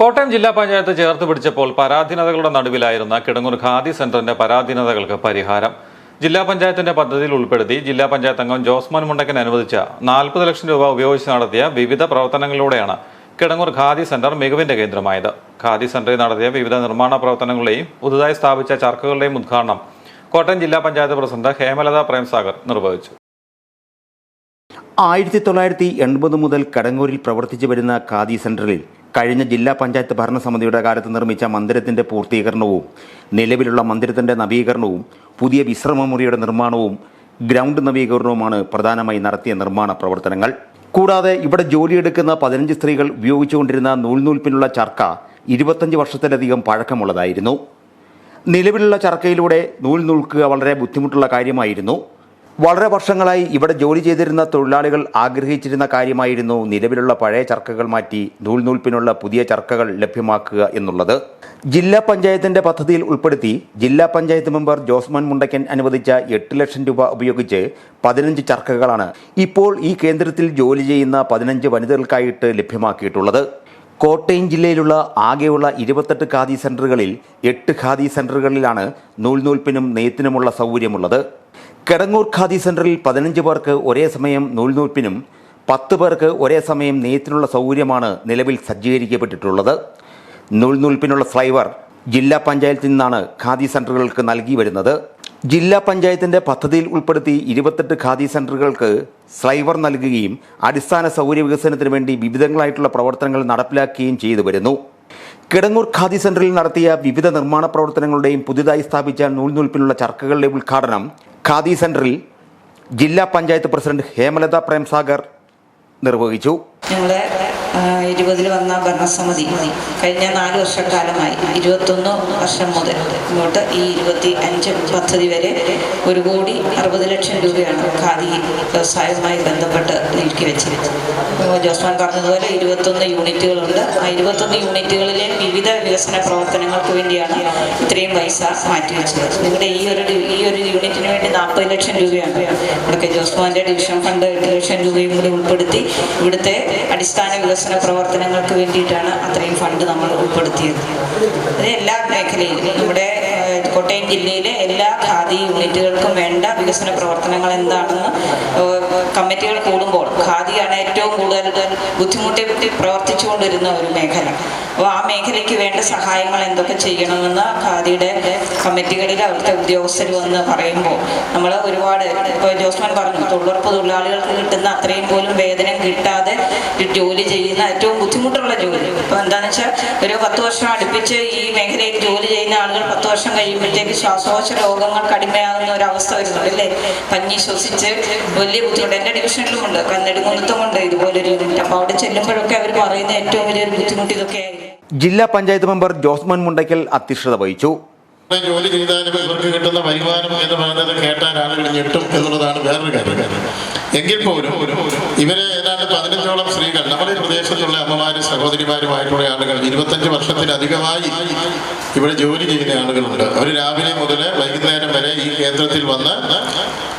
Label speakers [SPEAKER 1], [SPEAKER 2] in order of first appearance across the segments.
[SPEAKER 1] കോട്ടയം ജില്ലാ പഞ്ചായത്ത് ചേർത്ത് പിടിച്ചപ്പോൾ പരാധീനതകളുടെ നടുവിലായിരുന്ന കിടങ്ങൂർ ഖാദി സെന്ററിന്റെ പരാധീനതകൾക്ക് പരിഹാരം. ജില്ലാ പഞ്ചായത്തിന്റെ പദ്ധതിയിൽ ഉൾപ്പെടുത്തി ജില്ലാ പഞ്ചായത്ത് അംഗം ജോസ്മാൻ മുണ്ടക്കൻ അനുവദിച്ച നാൽപ്പത് ലക്ഷം രൂപ ഉപയോഗിച്ച് നടത്തിയ വിവിധ പ്രവർത്തനങ്ങളിലൂടെയാണ് കിടങ്ങൂർ ഖാദി സെന്റർ മികവിന്റെ കേന്ദ്രമായത്. ഖാദി സെന്ററിൽ നടത്തിയ വിവിധ നിർമ്മാണ പ്രവർത്തനങ്ങളുടെയും പുതുതായി സ്ഥാപിച്ച ചർക്കകളുടെയും ഉദ്ഘാടനം കോട്ടയം ജില്ലാ പഞ്ചായത്ത് പ്രസിഡന്റ് ഹേമലത പ്രേംസാഗർ നിർവഹിച്ചു.
[SPEAKER 2] ആയിരത്തി തൊള്ളായിരത്തി എൺപത് മുതൽ കടങ്ങൂരിൽ പ്രവർത്തിച്ചു വരുന്ന ഖാദി സെന്ററിൽ കഴിഞ്ഞ ജില്ലാ പഞ്ചായത്ത് ഭരണസമിതിയുടെ കാലത്ത് നിർമ്മിച്ച മന്ദിരത്തിന്റെ പൂർത്തീകരണവും നിലവിലുള്ള മന്ദിരത്തിന്റെ നവീകരണവും പുതിയ വിശ്രമമുറിയുടെ നിർമ്മാണവും ഗ്രൗണ്ട് നവീകരണവുമാണ് പ്രധാനമായി നടത്തിയ നിർമ്മാണ പ്രവർത്തനങ്ങൾ. കൂടാതെ ഇവിടെ ജോലിയെടുക്കുന്ന പതിനഞ്ച് സ്ത്രീകൾ ഉപയോഗിച്ചുകൊണ്ടിരുന്ന നൂൽനൂൽപ്പിനുള്ള ചർക്ക ഇരുപത്തഞ്ച് വർഷത്തിലധികം പഴക്കമുള്ളതായിരുന്നു. നിലവിലുള്ള ചർക്കയിലൂടെ നൂൽ നൂൽക്കുക വളരെ ബുദ്ധിമുട്ടുള്ള കാര്യമായിരുന്നു. വളരെ വർഷങ്ങളായി ഇവിടെ ജോലി ചെയ്തിരുന്ന തൊഴിലാളികൾ ആഗ്രഹിച്ചിരുന്ന കാര്യമായിരുന്നു നിലവിലുള്ള പഴയ ചർക്കകൾ മാറ്റി നൂൽ നൂൽപ്പിനുള്ള പുതിയ ചർക്കകൾ ലഭ്യമാക്കുക എന്നുള്ളത്. ജില്ലാ പഞ്ചായത്തിന്റെ പദ്ധതിയിൽ ഉൾപ്പെടുത്തി ജില്ലാ പഞ്ചായത്ത് മെമ്പർ ജോസ്മാൻ മുണ്ടയ്ക്കൻ അനുവദിച്ച എട്ട് ലക്ഷം രൂപ ഉപയോഗിച്ച് പതിനഞ്ച് ചർക്കകളാണ് ഇപ്പോൾ ഈ കേന്ദ്രത്തിൽ ജോലി ചെയ്യുന്ന പതിനഞ്ച് വനിതകൾക്കായിട്ട് ലഭ്യമാക്കിയിട്ടുള്ളത്. കോട്ടയം ജില്ലയിലുള്ള ആകെയുള്ള ഇരുപത്തെട്ട് ഖാദി സെന്ററുകളിൽ എട്ട് ഖാദി സെന്ററുകളിലാണ് നൂൽനൂൽപ്പിനും നെയ്ത്തിനുമുള്ള സൗകര്യമുള്ളത്. കിടങ്ങൂർ ഖാദി സെന്ററിൽ പതിനഞ്ച് പേർക്ക് ഒരേ സമയം നൂൽനൂൽപ്പിനും പത്ത് പേർക്ക് ഒരേ സമയം നെയ്ത്തിനുള്ള സൗകര്യമാണ് നിലവിൽ സജ്ജീകരിക്കപ്പെട്ടിട്ടുള്ളത്. നൂൽനൂൽപ്പിനുള്ള ഫ്ലൈവർ ജില്ലാ പഞ്ചായത്തിൽ നിന്നാണ് ഖാദി സെന്ററുകൾക്ക് നൽകി വരുന്നത്. ജില്ലാ പഞ്ചായത്തിന്റെ പദ്ധതിയിൽ ഉൾപ്പെടുത്തി ഇരുപത്തെട്ട് ഖാദി സെന്ററുകൾക്ക് സ്ലൈവർ നൽകുകയും അടിസ്ഥാന സൗകര്യ വികസനത്തിന് വേണ്ടി വിവിധങ്ങളായിട്ടുള്ള പ്രവർത്തനങ്ങൾ നടപ്പിലാക്കുകയും ചെയ്തു വരുന്നു. കിടങ്ങൂർ ഖാദി സെന്ററിൽ നടത്തിയ വിവിധ നിർമ്മാണ പ്രവർത്തനങ്ങളുടെയും പുതുതായി സ്ഥാപിച്ച നൂൽനൂൽപ്പിനുള്ള ചർക്കകളുടെ ഉദ്ഘാടനം ഖാദി സെന്ററിൽ ജില്ലാ പഞ്ചായത്ത് പ്രസിഡന്റ് ഹേമലത പ്രേംസാഗർ നിർവഹിച്ചു.
[SPEAKER 3] ഇരുപതിൽ വന്ന ഭരണസമിതി. കഴിഞ്ഞ നാല് വർഷക്കാലമായി. ഇരുപത്തൊന്ന് വർഷം മുതൽ. ഇങ്ങോട്ട് ഈ ഇരുപത്തി അഞ്ച് പദ്ധതി വരെ ഒരു കോടി അറുപത് ലക്ഷം രൂപയാണ് ഖാദി വ്യവസായവുമായി ബന്ധപ്പെട്ട് നീക്കി വെച്ചിരുന്നത് ജോസ്മാൻ പറഞ്ഞതുപോലെ ഇരുപത്തൊന്ന് യൂണിറ്റുകളുണ്ട്. ആ ഇരുപത്തൊന്ന് യൂണിറ്റുകളിലെ വിവിധ വികസന പ്രവർത്തനങ്ങൾക്ക് വേണ്ടിയാണ് ഇത്രയും പൈസ മാറ്റിവെച്ചത് നിങ്ങളുടെ ഈ ഒരു ഈ ഒരു യൂണിറ്റിന് വേണ്ടി നാൽപ്പത് ലക്ഷം രൂപയാണ്. ഇവിടുത്തെ ജോസ്മാന്റെ ഡിവിഷൻ ഫണ്ട് എട്ട് ലക്ഷം രൂപയും കൂടി ഉൾപ്പെടുത്തി ഇവിടുത്തെ അടിസ്ഥാന വികസന പ്രവർത്തനങ്ങൾക്ക് വേണ്ടിയിട്ടാണ് അത്രയും ഫണ്ട് നമ്മൾ ഉൾപ്പെടുത്തിയത്. എല്ലാ മേഖലയിലും. നമ്മുടെ കോട്ടയം ജില്ലയിലെ എല്ലാ ഖാദി യൂണിറ്റുകൾക്കും വേണ്ട വികസന പ്രവർത്തനങ്ങൾ എന്താണെന്ന് കമ്മിറ്റികൾ കൂടുമ്പോൾ ഖാദിയാണ് ഏറ്റവും കൂടുതൽ ബുദ്ധിമുട്ടി പ്രവർത്തിച്ചുകൊണ്ടിരുന്ന ഒരു മേഖല. അപ്പോൾ ആ മേഖലയ്ക്ക് വേണ്ട സഹായങ്ങൾ എന്തൊക്കെ ചെയ്യണമെന്ന് ഖാദിയുടെ കമ്മിറ്റികളിൽ അവിടുത്തെ ഉദ്യോഗസ്ഥർ വന്ന് പറയുമ്പോൾ നമ്മൾ ഒരുപാട് ഇപ്പോൾ ജോസ്മാൻ പറഞ്ഞു തൊഴിലുറപ്പ് തൊഴിലാളികൾക്ക് കിട്ടുന്ന അത്രയും പോലും വേതനം കിട്ടാതെ ജോലി ചെയ്യുന്ന ഏറ്റവും ബുദ്ധിമുട്ടുള്ള ജോലി. ഇപ്പോൾ എന്താണെന്ന് വെച്ചാൽ ഒരു പത്ത് വർഷം അടുപ്പിച്ച് ഈ മേഖലയിൽ ജോലി ചെയ്യുന്ന ആളുകൾ പത്ത് വർഷം കഴിയുമ്പോഴത്തേക്ക് ശ്വാസകോശ രോഗങ്ങൾക്ക് അടിമയാകുന്ന ഒരു അവസ്ഥ വരുന്നുണ്ട് അല്ലേ? പഞ്ഞി ശ്വസിച്ച് വലിയ ബുദ്ധിമുട്ട്. എന്റെ ഡിവിഷനിലും ഉണ്ട് നെടുങ്കുന്നത്തും ഉണ്ട് ഇതുപോലൊരു യൂണിറ്റ് അപ്പോൾ അവിടെ ചെല്ലുമ്പോഴൊക്കെ അവർ പറയുന്ന ഏറ്റവും വലിയൊരു ബുദ്ധിമുട്ട് ഇതൊക്കെ
[SPEAKER 2] ജില്ലാ പഞ്ചായത്ത് മെമ്പർ ജോസ്മൻ മുണ്ടയ്ക്കൽ അധ്യക്ഷത വഹിച്ചു.
[SPEAKER 4] ജോലി ചെയ്താലും ഇവർക്ക് കിട്ടുന്ന വരുമാനം എന്ന് പറയുന്നത് കേട്ടാൽ ആളുകൾ ഞെട്ടും എന്നുള്ളതാണ് വേറൊരു കാര്യം. എങ്കിൽ പോലും ഇവരെ ഏതാണ്ട് പതിനഞ്ചോളം സ്ത്രീകൾ നമ്മുടെ പ്രദേശത്തുള്ള അമ്മമാരും സഹോദരിമാരുമായിട്ടുള്ള ആളുകൾ ഇരുപത്തഞ്ച് വർഷത്തിലധികമായി ഇവിടെ ജോലി ചെയ്യുന്ന ആളുകളുണ്ട്. അവർ രാവിലെ മുതൽ വൈകുന്നേരം വരെ ഈ കേന്ദ്രത്തിൽ വന്ന്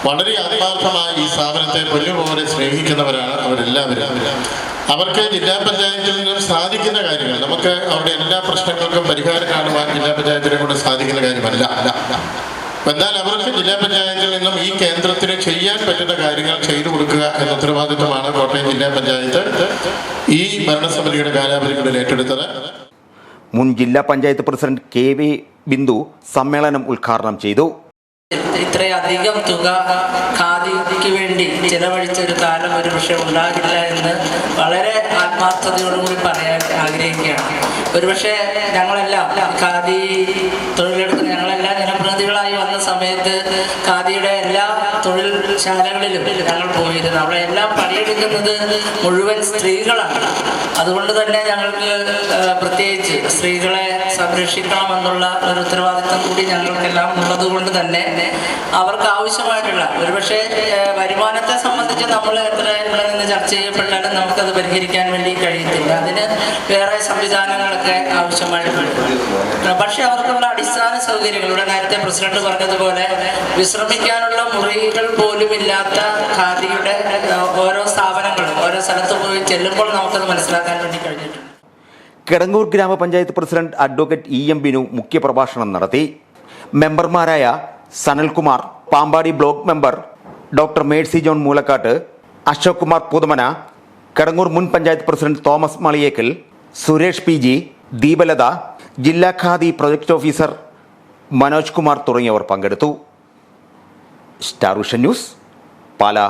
[SPEAKER 4] വളരെ ആത്മാർത്ഥമായി ഈ സ്ഥാപനത്തെ പൊന്നുപോലെ സ്നേഹിക്കുന്നവരാണ് അവരെല്ലാവരും. അവർക്ക് ജില്ലാ പഞ്ചായത്തിൽ നിന്നും സാധിക്കുന്ന കാര്യങ്ങൾ നമുക്ക് അവരുടെ എല്ലാ പ്രശ്നങ്ങൾക്കും പരിഹാരം കാണുവാൻ ജില്ലാ പഞ്ചായത്തിനെ കൊണ്ട് സാധിക്കുന്ന കാര്യമല്ല. എന്നാൽ അവർക്ക് ജില്ലാ പഞ്ചായത്തിൽ നിന്നും ഈ കേന്ദ്രത്തിന് ചെയ്യാൻ പറ്റുന്ന കാര്യങ്ങൾ ചെയ്തു കൊടുക്കുക എന്ന ഉത്തരവാദിത്വമാണ് കോട്ടയം ജില്ലാ പഞ്ചായത്ത് ഈ ഭരണസമിതിയുടെ കാലാവധികളിൽ ഏറ്റെടുത്തത്.
[SPEAKER 2] മുൻ ജില്ലാ panchayat president K V Bindu സമ്മേളനം ഉദ്ഘാടനം ചെയ്തു.
[SPEAKER 5] ഇത്രയധികം തുക ഖാദിക്ക് വേണ്ടി ചെലവഴിച്ച ഒരു കാലം ഒരു പക്ഷെ ഉണ്ടാകില്ല എന്ന് വളരെ ആത്മാർത്ഥതയോടുകൂടി പറയാൻ ആഗ്രഹിക്കുകയാണ്. ഒരുപക്ഷെ ഞങ്ങളെല്ലാം ഖാദി തൊഴിലെടുക്കുന്ന ഞങ്ങളെല്ലാം ജനപ്രതിനിധികളായി വന്ന സമയത്ത് ഖാദിയുടെ എല്ലാ തൊഴിൽ ശാലകളിലും ഞങ്ങൾ പോയിരുന്നു. അവിടെ എല്ലാം പണിയെടുക്കുന്നത് മുഴുവൻ സ്ത്രീകളാണ്. അതുകൊണ്ട് തന്നെ ഞങ്ങൾക്ക് പ്രത്യേകിച്ച് സ്ത്രീകളെ സംരക്ഷിക്കണമെന്നുള്ള ഒരു ഉത്തരവാദിത്തം കൂടി ഞങ്ങൾക്കെല്ലാം ഉള്ളത് കൊണ്ട് തന്നെ അവർക്ക് ആവശ്യമായിട്ടുള്ള ഒരുപക്ഷെ വരുമാനത്തെ സംബന്ധിച്ച് നമ്മൾ എത്ര നിന്ന് ചർച്ച ചെയ്യപ്പെട്ടാലും നമുക്കത് പരിഹരിക്കാൻ വേണ്ടി കഴിയത്തില്ല. അതിന് വേറെ സംവിധാനങ്ങളൊക്കെ ആവശ്യമായിട്ടുണ്ട്. പക്ഷെ അവർക്കുള്ള അടിസ്ഥാന സൗകര്യങ്ങൾ ഇവിടെ നേരത്തെ പ്രസിഡന്റ് പറഞ്ഞതുപോലെ വിശ്രമിക്കാനുള്ള മുറികൾ പോലും ഇല്ലാത്ത ഖാദിയുടെ ഓരോ സ്ഥാപനങ്ങളും ഓരോ സ്ഥലത്ത് പോയി ചെല്ലുമ്പോൾ നമുക്കത് മനസ്സിലാക്കാൻ വേണ്ടി കഴിഞ്ഞിട്ടുണ്ട്.
[SPEAKER 2] കിടങ്ങൂർ ഗ്രാമപഞ്ചായത്ത് president advocate E M Binu മുഖ്യപ്രഭാഷണം നടത്തി. മെമ്പർമാരായ Sanalkumar Pampady block member doctor Mercy John Moolakkattu Ashok Kumar Puthumana Kadangoor മുൻ panchayat president Thomas Maliyekkal Suresh P G Deepalatha ജില്ലാ ഖാദി പ്രൊജക്ട് ഓഫീസർ മനോജ് കുമാർ തുടങ്ങിയവർ പങ്കെടുത്തു. Star news Pala.